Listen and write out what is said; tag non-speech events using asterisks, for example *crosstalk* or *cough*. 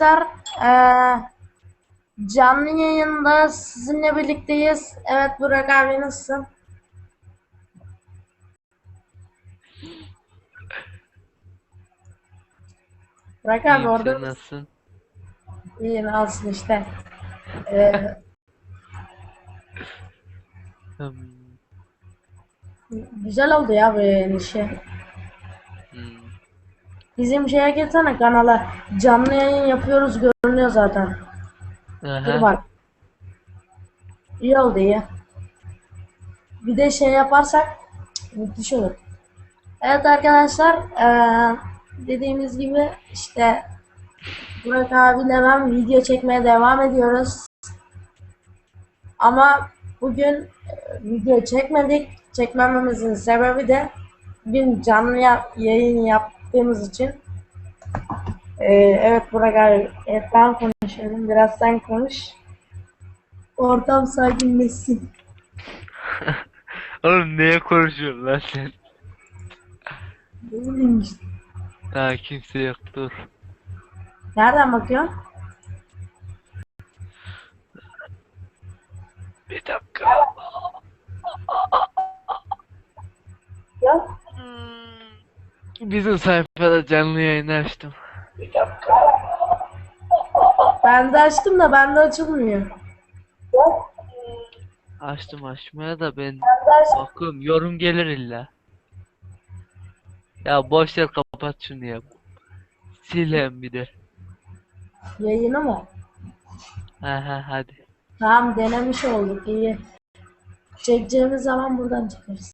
Arkadaşlar eee, canlı yayında sizinle birlikteyiz. Evet Burak abi nasılsın? Burak abi İyiyim, orada mısın? nasılsın? İyi nasılsın işte. *laughs* Hmm, güzel oldu ya bu yayın işi. Bizim şeye gelsene kanala. Canlı yayın yapıyoruz görünüyor zaten. Dur Aha, bak. İyi oldu iyi. Bir de şey yaparsak müthiş olur. Evet arkadaşlar eee, dediğimiz gibi işte Burak abiyle ben video çekmeye devam ediyoruz. Ama bugün video çekmedik. Çekmememizin sebebi de bugün canlı ya- yayın yaptığımız için. Ee, evet Burak abi, evet ben konuşuyorum. Biraz sen konuş. Ortam sakinleşsin. *laughs* Oğlum neye konuşuyorsun lan sen? Ne bileyim işte. Daha kimse yok dur. Nereden bakıyorsun? Bir dakika. Ya. Bizim sayfada canlı yayın açtım. Ben de açtım da bende açılmıyor. Açtım açmaya da ben bakıyorum yorum gelir illa. Ya boş ver kapat şunu ya. Silem bir de. Yayını mı? Aha hadi. Tamam denemiş olduk iyi. Çekeceğimiz zaman buradan çıkarız.